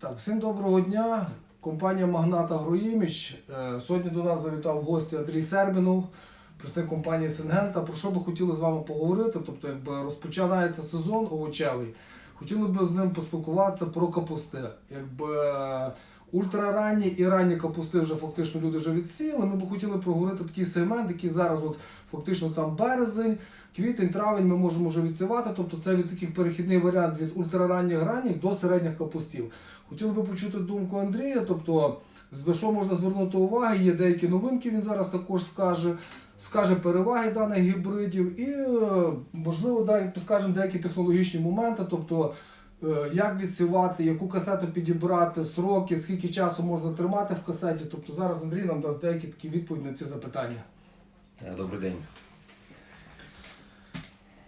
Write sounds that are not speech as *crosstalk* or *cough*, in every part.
Так, всім доброго дня. Компанія Магнат Агроіміч. Е, Сьогодні до нас завітав в гості Андрій Сербінов, представник компанії Сингента. Про що би хотіли з вами поговорити? Тобто, якби розпочинається сезон овочевий. Хотіли б з ним поспілкуватися про капусти. Якби ультраранні і ранні капусти вже фактично люди вже відсіяли. Ми б хотіли проговорити такий сегмент, який зараз от фактично там березень, квітень, травень ми можемо вже відсівати. Тобто це від таких перехідний варіант від ультраранніх ранніх до середніх капустів. Хотіли би почути думку Андрія, тобто з що можна звернути увагу, є деякі новинки, він зараз також скаже. Скаже переваги даних гібридів і, е, можливо, скажемо деякі технологічні моменти, тобто е, як відсівати, яку касету підібрати, сроки, скільки часу можна тримати в касеті. Тобто зараз Андрій нам дасть деякі такі відповіді на ці запитання. Е, Добрий день.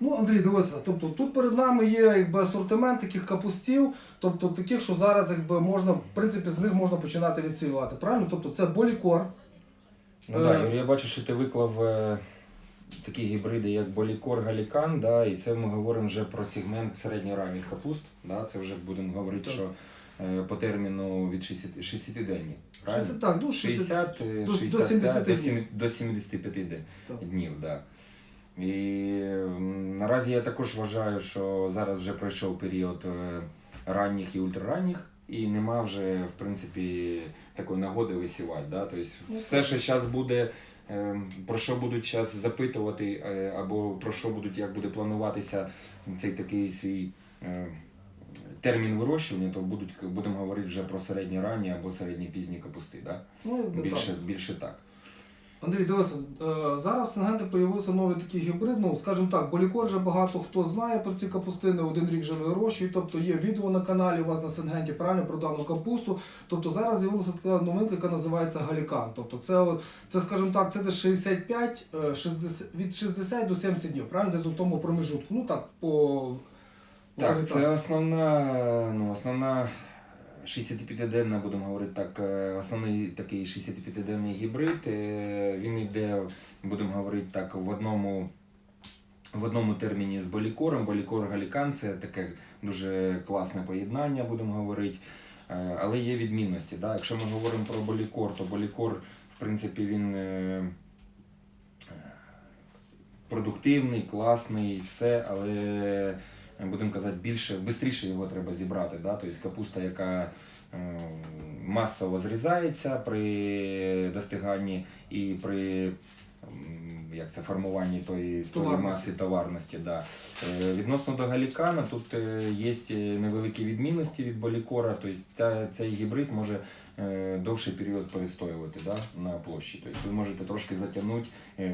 Ну, Андрій, дивися, тобто тут перед нами є якби асортимент таких капустів, тобто таких, що зараз якби можна, в принципі, з них можна починати відсіювати. Правильно? Тобто це болікор. Ну Е. да, я бачу, що ти виклав е, такі гібриди, як Болікор, Галікан, да, і це ми говоримо вже про сегмент середньоранніх капуст. Да, це вже будемо говорити, Так. що е, по терміну від 60, 60 денні. Правильно? 60, так, ну, 60, 60, е, до- до 60, 70 до, днів. 7, до 75 днів. Так. днів да. І наразі я також вважаю, що зараз вже пройшов період е, ранніх і ультраранніх, і нема вже, в принципі, такої нагоди висівати. Да? Тобто Ну, все, що зараз буде, е, про що будуть зараз запитувати, е, або про що будуть, як буде плануватися цей такий свій. Термін вирощування, то будуть будемо говорити вже про середні ранні або середні пізні капусти. Да? Ну, Більше, так. більше так. Андрій, дивися, е, зараз в Сингенті з'явився новий такий гібрид. Ну, скажімо так, болікор вже багато хто знає про ці капусти, не один рік вже вирощують. Тобто є відео на каналі у вас на Сингенті, правильно про дану капусту. Тобто зараз з'явилася така новинка, яка називається галікан. Тобто це, це скажімо так, це десь 65, е, 60, від 60 до 70 днів, правильно? Десь у тому промежутку. Ну так, по Так, це основна, ну, основна 65-денна, будемо говорити так, е, основний такий 65-денний гібрид. е, Він йде, будемо говорити так, в одному, в одному терміні з болікором. Болікор галікан це таке дуже класне поєднання, будемо говорити. Е, Але є відмінності. Да? Якщо ми говоримо про болікор, то болікор, в принципі, він. продуктивний, класний, все, але будемо казати, більше, швидше його треба зібрати. Да? Тобто капуста, яка е, масово зрізається при достиганні і при як це формуванні тої, тої маси товарності. Да. Е, Відносно до галікана, тут е, є невеликі відмінності від болікора, тобто ця, цей гібрид може довший період перестоювати да, на площі. Тобто ви можете трошки затягнути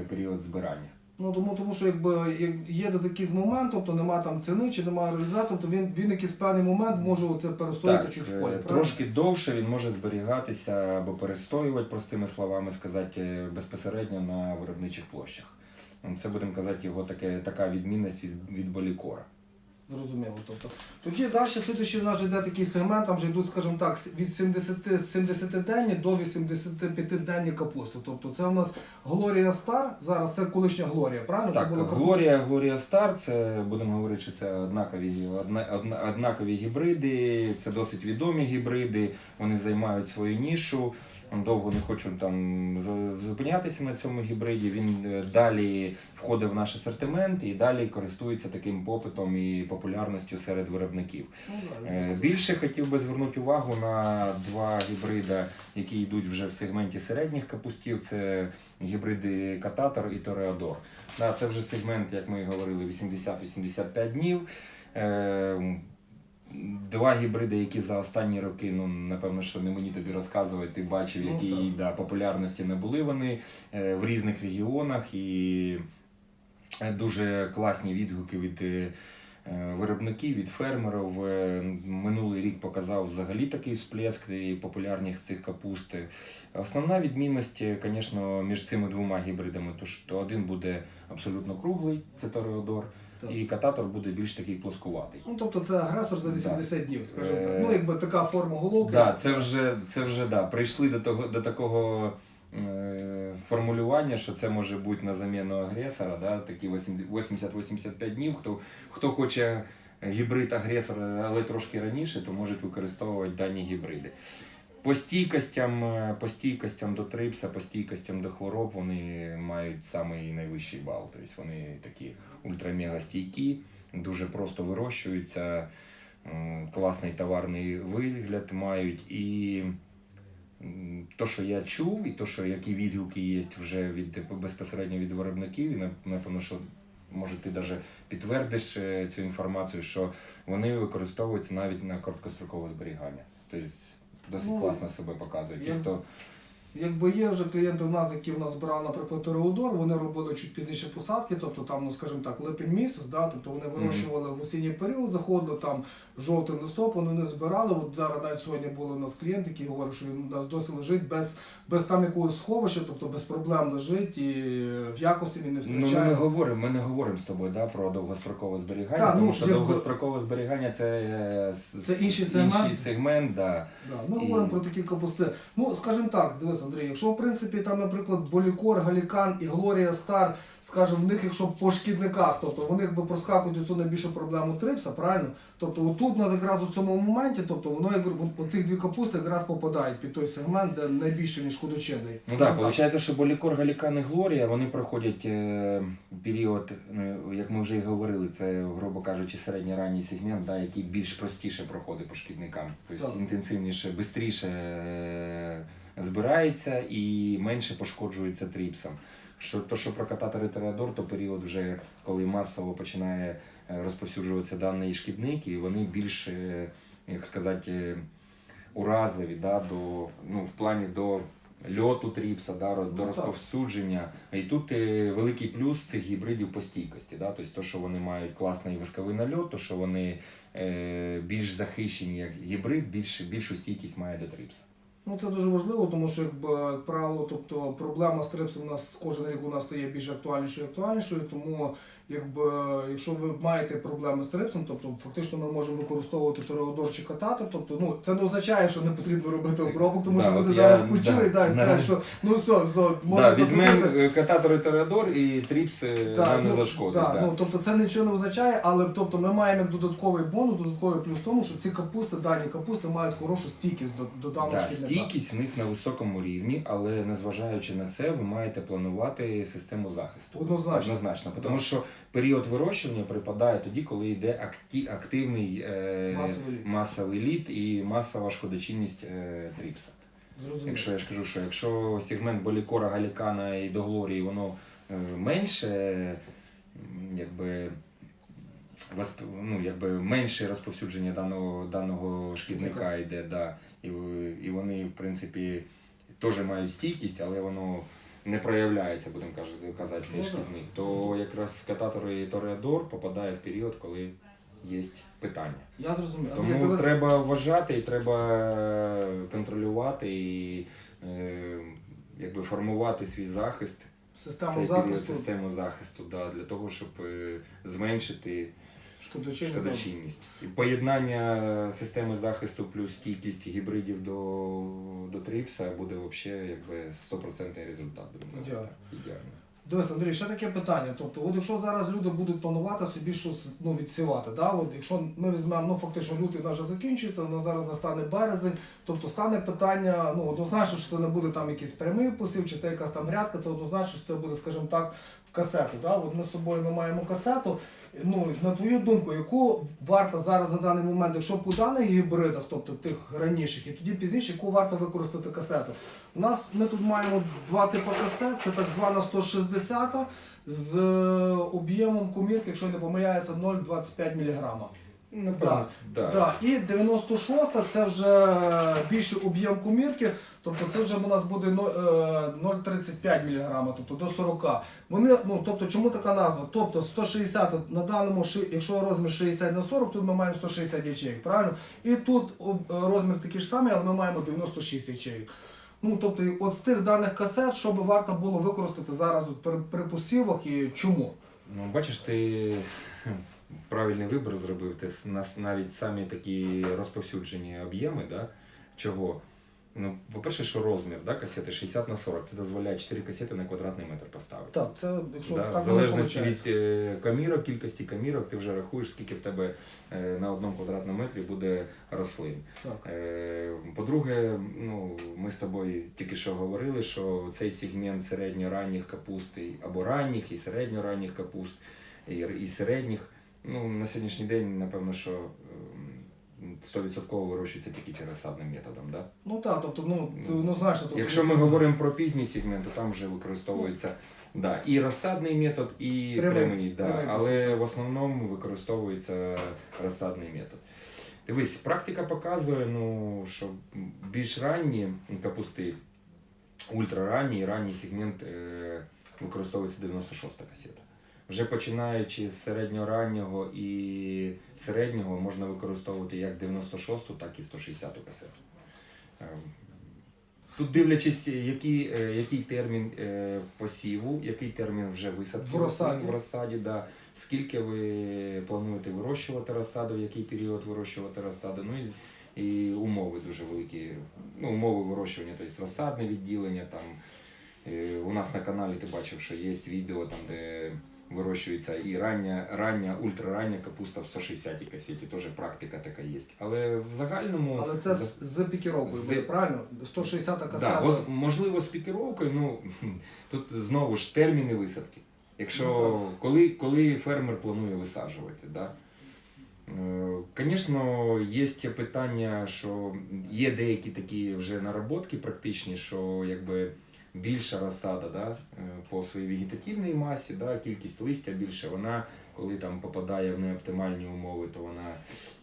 період збирання. Ну тому, тому що якби як є десь якийсь момент, тобто немає там ціни чи немає реалізації, тобто він, він якийсь певний момент може це перестояти чуть в е, полі. правильно? трошки довше він може зберігатися або перестоювати, простими словами сказати, е, безпосередньо на виробничих площах. Ну, Це будемо казати його таке, така відмінність від, від болікора. Зрозуміло. Тобто тоді далі слідуючий в нас йде такий сегмент, там вже йдуть, скажімо так, від 70, 70 денні до 85 денні капусту. Тобто це у нас Глорія Стар, зараз це колишня Глорія, правильно? Так, це була. Глорія, Глорія Стар, це будемо говорити, що це однакові, одна, одна, однакові гібриди, це досить відомі гібриди, вони займають свою нішу. Довго не хочу там зупинятися на цьому гібриді. Він е, далі входить в наш асортимент і далі користується таким попитом і популярністю серед виробників. Ну, Е, Більше хотів би звернути увагу на два гібриди, які йдуть вже в сегменті середніх капустів. Це гібриди Кататор і Тореадор. Це вже сегмент, як ми говорили, 80-85 днів. Два гібриди, які за останні роки, ну напевно, що не мені тобі розказувати, ти бачив, Ну, які так. да, популярності не були вони е, в різних регіонах і е, дуже класні відгуки від е, виробників, від фермерів. Минулий рік показав взагалі такий сплеск і популярність цих капуст. Основна відмінність, звісно, між цими двома гібридами, то що один буде абсолютно круглий, це Тореодор. І кататор буде більш такий плоскуватий. Ну, тобто це агресор за 80 днів, скажімо Е, так. Ну, якби така форма головки. Да, це вже, це вже да, прийшли до того до такого е, формулювання, що це може бути на заміну агресора, да, такі 80-85 днів. Хто, хто хоче гібрид агресор, але трошки раніше, то можуть використовувати дані гібриди. По стійкостям, е, по стійкостям до трипса, по стійкостям до хвороб вони мають самий найвищий бал. Тобто вони такі ультрамега стійкі, дуже просто вирощуються, класний товарний вигляд мають. І то, що я чув, і то, що які відгуки є вже від безпосередньо від виробників, і напевно, що може ти навіть підтвердиш е, цю інформацію, що вони використовуються навіть на короткострокове зберігання. Тобто досить Ну, класно себе показують. Ті, я- хто Якби є вже клієнти в нас, які в нас збирали, наприклад, Тореодор, вони робили чуть пізніше посадки, тобто там, ну скажімо так, липень місяць, да, тобто вони вирощували в осінній період, заходили там жовтий листопад, вони не збирали. От зараз навіть сьогодні були у нас клієнт, який говорив, що він у нас досі лежить без, без там якогось сховища, тобто без проблем лежить і в якості він не Ну, ми не говоримо, ми не говоримо з тобою да, про довгострокове зберігання, Так, тому ну, що якби- довгострокове зберігання це, е, Це інший сегмент. інший сегмент да. Да, ми І- говоримо про такі капусти. Ну, скажімо так, дивись, Андрій, якщо в принципі там, наприклад, Болікор, Галікан і Глорія Стар, скажімо, в них, якщо по шкідниках, тобто вони якби проскакують цю найбільшу проблему трипса, правильно? Тобто отут нас якраз у цьому моменті, тобто воно як оці дві капусти якраз попадають під той сегмент, де найбільше ніж худочинний. Ну так, виходить, що Болікор, Галікан і Глорія, вони проходять е, період, ну, як ми вже і говорили, це, грубо кажучи, середній ранній сегмент, да, який більш простіше проходить по шкідникам. Тобто інтенсивніше, швидше е, збирається і менше пошкоджується тріпсом. Що, то, що про кататори Тореадор, то період вже, коли масово починає е, розповсюджуватися даний шкідник, і вони більш, е, як сказати, е, уразливі да, до, ну, в плані до льоту тріпса, да, до Ну, так. розповсюдження. І тут великий плюс цих гібридів по стійкості. Да? Тобто, то, що вони мають класний висковий нальот, то, що вони е, більш захищені як гібрид, більш, більшу стійкість має до тріпса. Ну це дуже важливо, тому що якби як правило, тобто проблема стрипсу у нас кожен рік у нас стає більш актуальнішою і актуальнішою. Тому якби якщо ви маєте проблеми з трипсом, тобто фактично ми можемо використовувати тореодор чи кататор. Тобто, ну це не означає, що не потрібно робити обробок, тому Да, що люди зараз да, да, і да. що ну все, все, Да, візьмемо е, кататори Тореадор і тріпс е, Так, нам не ну, зашкодить. так, да. ну, тобто це нічого не означає, але тобто, ми маємо як додатковий бонус, додатковий плюс в тому, що ці капусти, дані капусти мають хорошу стійкість до, до даного шкідника. стійкість в них на високому рівні, але незважаючи на це, ви маєте планувати систему захисту. Однозначно. Однозначно, тому що період вирощування припадає тоді, коли йде активний е, Масовий лід. масовий лід і масова шкодочинність е, тріпса. Зрозуміло. Якщо я ж кажу, що якщо сегмент болікора, галікана і доглорії воно е, менше, якби. восп- Ну, якби менше розповсюдження даного, даного шкідника йде, да. і, і вони, в принципі, теж мають стійкість, але воно не проявляється, будемо казати, цей Ну, шкідник. То якраз кататори і Тореадор попадає в період, коли є питання. Я зрозумів. Тому дивись, треба вважати і треба е, контролювати і е, якби формувати свій захист, систему захисту, систему захисту, да, для того, щоб е, зменшити шкодочинність. шкодочинність. І поєднання системи захисту плюс стійкість гібридів до, до трипса буде взагалі якби 100% результат. казати. Ідеально. Ідеально. Дивись, Андрій, ще таке питання. Тобто, от якщо зараз люди будуть планувати собі щось ну, відсівати, да? от якщо ми візьмемо, ну фактично лютий у нас вже закінчується, нас зараз настане березень, тобто стане питання, ну однозначно, що це не буде там якийсь прямий посів, чи це якась там грядка, це однозначно, що це буде, скажімо так, касету. Да? От ми з собою ми маємо касету. Ну, на твою думку, яку варто зараз на даний момент, якщо по даних гібридах, тобто тих раніших, і тоді пізніше, яку варто використати касету? У нас ми тут маємо два типи касет, це так звана 160 з е, об'ємом комірки, якщо не помиляється, 0,25 мг. Напевно, да. Да. І 96 це вже більший об'єм комірки, тобто це вже у нас буде е, 0,35 мг, тобто до 40. Вони, ну, тобто, чому така назва? Тобто 160 на даному, якщо розмір 60 на 40, тут ми маємо 160 ячеїв, правильно? І тут е, розмір такий ж самий, але ми маємо 96 ячеїв. Ну, тобто, от з тих даних касет, що би варто було використати зараз при, при посівах і чому? Ну, бачиш, ти правильний вибір зробив. Ти навіть самі такі розповсюджені об'єми, да? чого? Ну, по-перше, що розмір да, касети 60 на 40, це дозволяє 4 касети на квадратний метр поставити. Так, це якщо Да, так в залежності від е, камірок, кількості камірок, ти вже рахуєш, скільки в тебе е, на одному квадратному метрі буде рослин. Так. Е, По-друге, ну, ми з тобою тільки що говорили, що цей сегмент середньоранніх капуст або ранніх і середньоранніх капуст, і, і середніх, ну, на сьогоднішній день, напевно, що ем, 100% вирощується тільки через розсадним методом. Да? Ну так, тобто, ну, це однозначно. Тобто, Якщо ми говоримо про пізній сегмент, то там вже використовується да, і розсадний метод, і Прямий, прямий, да, прямий але в основному використовується розсадний метод. Дивись, практика показує, ну, що більш ранні капусти, ультраранні і ранній сегмент е, використовується 96 касета. Вже починаючи з середньораннього і середнього можна використовувати як 96, ту так і 160 касету. Е, Тут дивлячись, який, е, який термін е, посіву, який термін вже висадки В розсаді. в розсаді, да. скільки ви плануєте вирощувати розсаду, в який період вирощувати розсаду, ну і, і умови дуже великі. Ну, умови вирощування, тобто розсадне відділення. Там, е, у нас на каналі ти бачив, що є відео, там, де вирощується і рання, рання, ультрарання капуста в 160-й касеті, теж практика така є. Але в загальному. Але це з, з пікіровкою з- буде, правильно? 160 Да, касета. воз- можливо, з пікіровкою, ну *laughs* тут знову ж терміни висадки. Якщо Ну, коли, коли фермер планує висаджувати, да? Звісно, є питання, що є деякі такі вже наработки практичні, що якби більша розсада да, е, по своїй вегетативній масі, да, кількість листя більше, вона коли там попадає в неоптимальні умови, то вона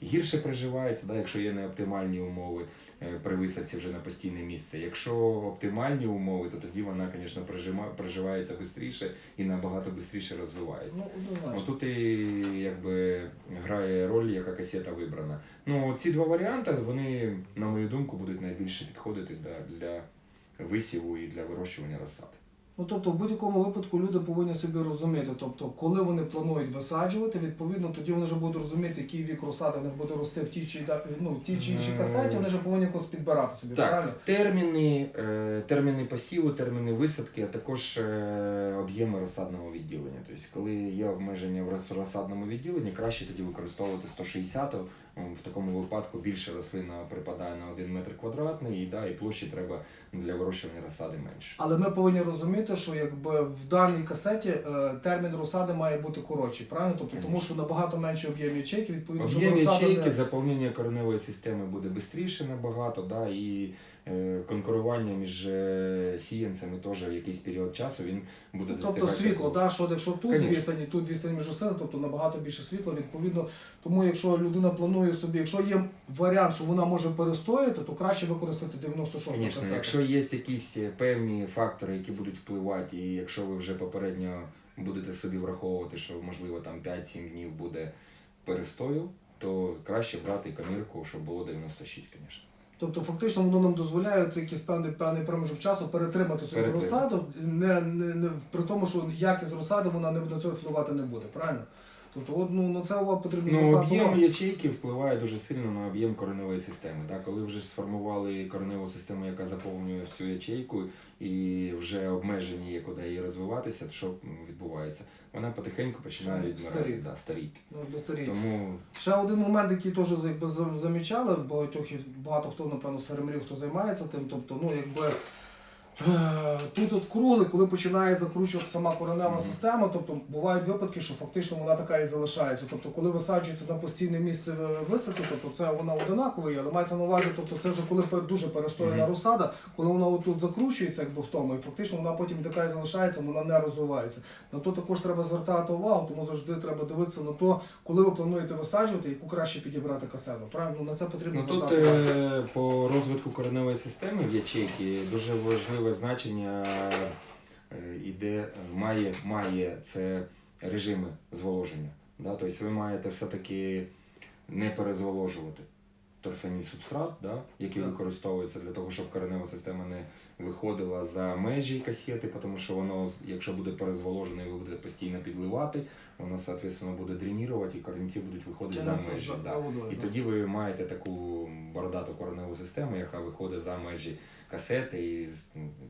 гірше приживається, да, якщо є неоптимальні умови е, при висадці вже на постійне місце. Якщо оптимальні умови, то тоді вона, звісно, приживається швидше і набагато швидше розвивається. Ну. Отут і якби грає роль, яка касета вибрана. Ну, ці два варіанти, вони, на мою думку, будуть найбільше підходити для, для висіву і для вирощування розсади. Ну тобто, в будь-якому випадку люди повинні собі розуміти. Тобто, коли вони планують висаджувати, відповідно, тоді вони вже будуть розуміти, який вік розсади в них буде рости в тій чи ну, в тій чи іншій Е, касеті, вони вже повинні якось підбирати собі, правильно? Терміни, е, терміни посіву, терміни висадки, а також е, об'єми розсадного відділення. Тобто, коли є обмеження в роз- розсадному відділенні, краще тоді використовувати 160 В такому випадку більше рослина припадає на 1 метр квадратний, і, да, і площі треба для вирощування розсади менше. Але ми повинні розуміти, що якби в даній касеті е, термін розсади має бути коротший, правильно? Тобто, тому що набагато менше об'єм ячейки, відповідно, щоб Об'єм розсада ячейки, не... заповнення кореневої системи буде швидше набагато, да, і е, конкурування між е, сіянцями теж в якийсь період часу він буде Тобто світло, да, що якщо тут Конечно. відстані, тут відстані між осами, тобто набагато більше світла, відповідно. Тому якщо людина планує собі, якщо є варіант, що вона може перестояти, то краще використати 96 Звісно, касету. якщо є якісь е, певні фактори, які будуть впливати, і якщо ви вже попередньо будете собі враховувати, що можливо там 5-7 днів буде перестою, то краще брати камірку, щоб було 96, звісно. Тобто фактично воно нам дозволяє це якийсь певний певний проміжок часу перетримати собі Перетримати. розсаду, не, не, не при тому, що якість розсади вона не на цього впливати не буде, правильно? Тобто, от, ну, на це увагу потрібно Ну, звертати об'єм ячейки впливає дуже сильно на об'єм кореневої системи. Да? Коли вже сформували кореневу систему, яка заповнює всю ячейку, і вже обмежені є, куди її розвиватися, то що відбувається? Вона потихеньку починає відмирати, Старіти. да, старіти. Ну, до старі. Тому Ще один момент, який теж якби за- замічали, багатьох і багато хто, напевно, серемрів, хто займається тим, тобто, ну якби. Е, Тут от круги, коли починає закручуватися сама коренева система, тобто бувають випадки, що фактично вона така і залишається. Тобто, коли висаджується на постійне місце е, висадки, тобто це вона одинакова, є, але мається на увазі, тобто це вже коли дуже перестояна розсада, коли вона отут закручується, якби в тому, і фактично вона потім така і залишається, вона не розвивається. На то також треба звертати увагу, тому завжди треба дивитися на то, коли ви плануєте висаджувати, яку краще підібрати касету. Правильно, на це потрібно Ну, тут е, по розвитку кореневої системи в ячейки дуже важливе значення е, іде, має, має це режими зволоження. Да? Тобто ви маєте все-таки не перезволожувати. торфяний субстрат, да, який використовується для того, щоб коренева система не виходила за межі касети, тому що воно, якщо буде перезволожене і ви будете постійно підливати, воно, соответственно, буде дренірувати і корінці будуть виходити за межі. Да. І тоді ви маєте таку бородату кореневу систему, яка виходить за межі касети, і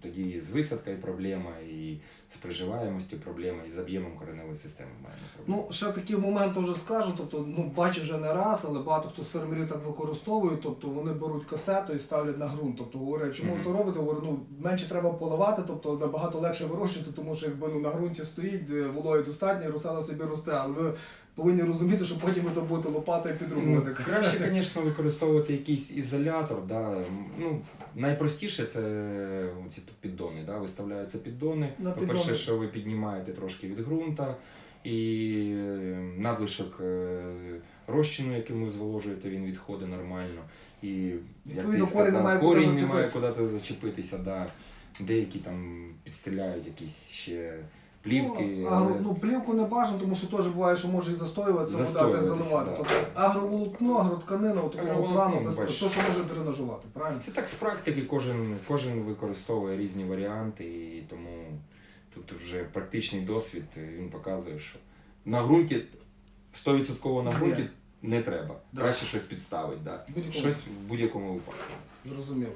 тоді і з висадкою проблема, і з приживаємостю проблема, і з об'ємом кореневої системи маємо проблему. Ну, ще такий момент вже скажу, тобто, ну, бачив вже не раз, але багато хто з фермерів так використовує, тобто вони беруть касету і ставлять на ґрунт. Тобто говорять, чому ви то робите? Говорю, ну менше треба поливати, тобто набагато легше вирощувати, тому що якби ну, на ґрунті стоїть, вологи достатньо, і собі росте, але ви повинні розуміти, що потім ви будете лопатою Ну, краще, звісно, використовувати якийсь ізолятор. Да. Ну, найпростіше це ці піддони. Да. Виставляються піддони. По-перше, що ви піднімаєте трошки від ґрунта, і е, надлишок е, розчину, яким ви зволожуєте, він відходить нормально. І як ти корінь не сказав, має куди корінь не має зачепитися. куди зачепитися. Да. Деякі там підстеляють якісь ще плівки. Ну, агро, ну, плівку не бажано, тому що теж буває, що може і застоюватися, вода заливати. да. Тобто агроволокно, агротканина, от такого плану, ну, без то, що може дренажувати, правильно? Це так з практики, кожен, кожен використовує різні варіанти, і тому тут вже практичний досвід він показує, що на ґрунті 100% на ґрунті не треба. Да. Краще щось підставити. Да. Щось в будь-якому випадку. Зрозуміло.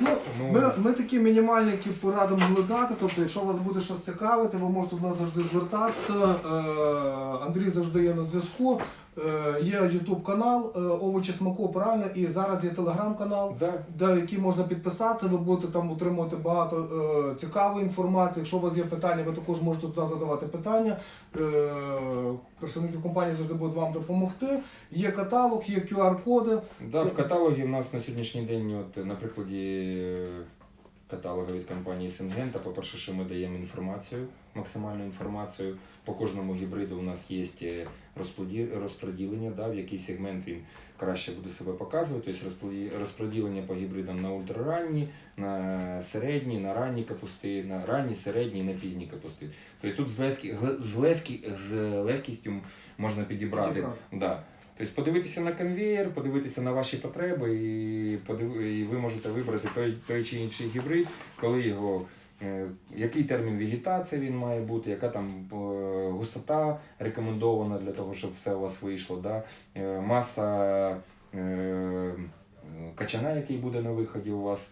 Ну, Тому- ми, ми такі мінімальні якісь поради могли дати. Тобто, якщо вас буде щось цікавити, ви можете до нас завжди звертатися. Е, Андрій завжди є на зв'язку. Е, є YouTube канал е, Овочі смаку, правильно, і зараз є телеграм-канал. Да. де які можна підписатися, ви будете там отримувати багато е, цікавої інформації. Якщо у вас є питання, ви також можете туди задавати питання. Е, представники компанії завжди будуть вам допомогти. Є каталог, є QR-коди. Да, в каталогі у нас на сьогоднішній день, от, на прикладі каталога від компанії Сингента, по-перше, що ми даємо інформацію, максимальну інформацію. По кожному гібриду у нас є е, розподі- розподілення, да, в який сегмент він краще буде себе показувати. Тобто розподі- розподілення по гібридам на ультраранні, на середні, на ранні капусти, на ранні, середні на пізні капусти. Тобто тут з, легкі, з, легкі, з легкістю можна підібрати. Підібрати. Да. Тобто подивитися на конвейер, подивитися на ваші потреби, і, і ви можете вибрати той, той чи інший гібрид, коли його, е, який термін вегетації він має бути, яка там е, густота рекомендована для того, щоб все у вас вийшло, да? е, маса качана, який буде на виході у вас.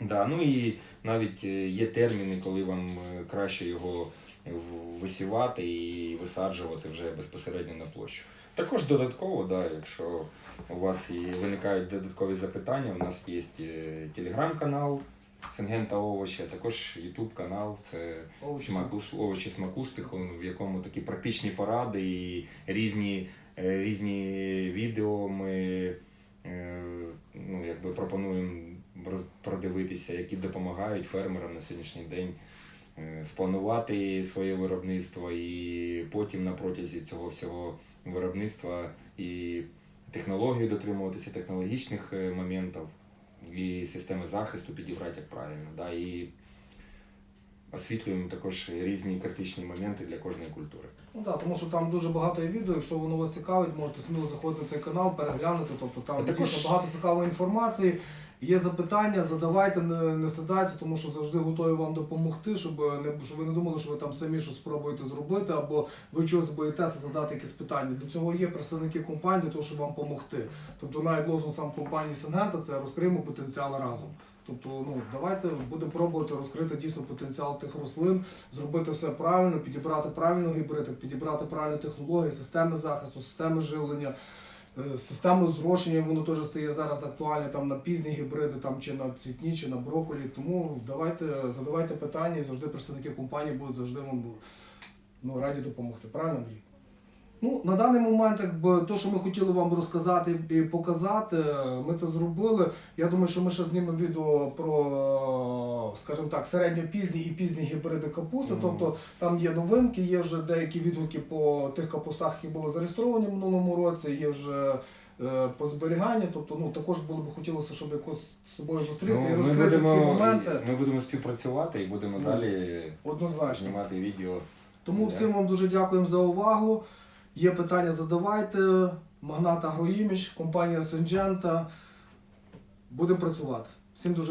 Да, ну і навіть є терміни, коли вам краще його висівати і висаджувати вже безпосередньо на площу. Також додатково, да, якщо у вас і виникають додаткові запитання, у нас є е, телеграм-канал Сингента Овочі, а також Ютуб канал, це Овочі смаку, овочі смакустих, в якому такі практичні поради і різні, е, різні відео ми е, ну, якби пропонуємо продивитися, які допомагають фермерам на сьогоднішній день спланувати своє виробництво і потім на протязі цього всього виробництва і технології дотримуватися технологічних е, моментів і системи захисту підібрати як правильно. Да, і освітлюємо також різні критичні моменти для кожної культури. Ну так, тому що там дуже багато є відео. Якщо воно вас цікавить, можете сміло заходити на цей канал, переглянути. Тобто там також- багато цікавої інформації. Є запитання, задавайте, не, не стидайтеся, тому що завжди готові вам допомогти, щоб не щоб ви не думали, що ви там самі щось спробуєте зробити, або ви чогось боїтеся задати якісь питання. Для цього є представники компанії, для того, щоб вам допомогти. Тобто навіть лозунг сам компанії Сенгента це розкриємо потенціал разом. Тобто, ну давайте будемо пробувати розкрити дійсно потенціал тих рослин, зробити все правильно, підібрати правильну гібрид, підібрати правильні технології, системи захисту, системи живлення. Е, Систему зрошення воно теж стає зараз актуальне там на пізні гібриди, там чи на цвітні, чи на брокколі. Тому давайте задавайте питання і завжди представники компанії будуть завжди вам ну, раді допомогти. Правильно, Андрій? Ну, на даний момент, якби то, що ми хотіли вам розказати і показати, ми це зробили. Я думаю, що ми ще знімемо відео про, скажімо так, середньопізні і пізні гібриди капусти. Мгм. Тобто там є новинки, є вже деякі відгуки по тих капустах, які були зареєстровані в минулому році, є вже е, по зберіганню. Тобто, ну також було б хотілося, щоб якось з тобою зустрітися і Ну, ми, розкрити ці моменти ми будемо співпрацювати і будемо Ну, далі однозначно. знімати відео. Тому Да. всім вам дуже дякуємо за увагу. Є питання, задавайте. Магната Агроімідж, компанія Сенджента. Будемо працювати. Всім дуже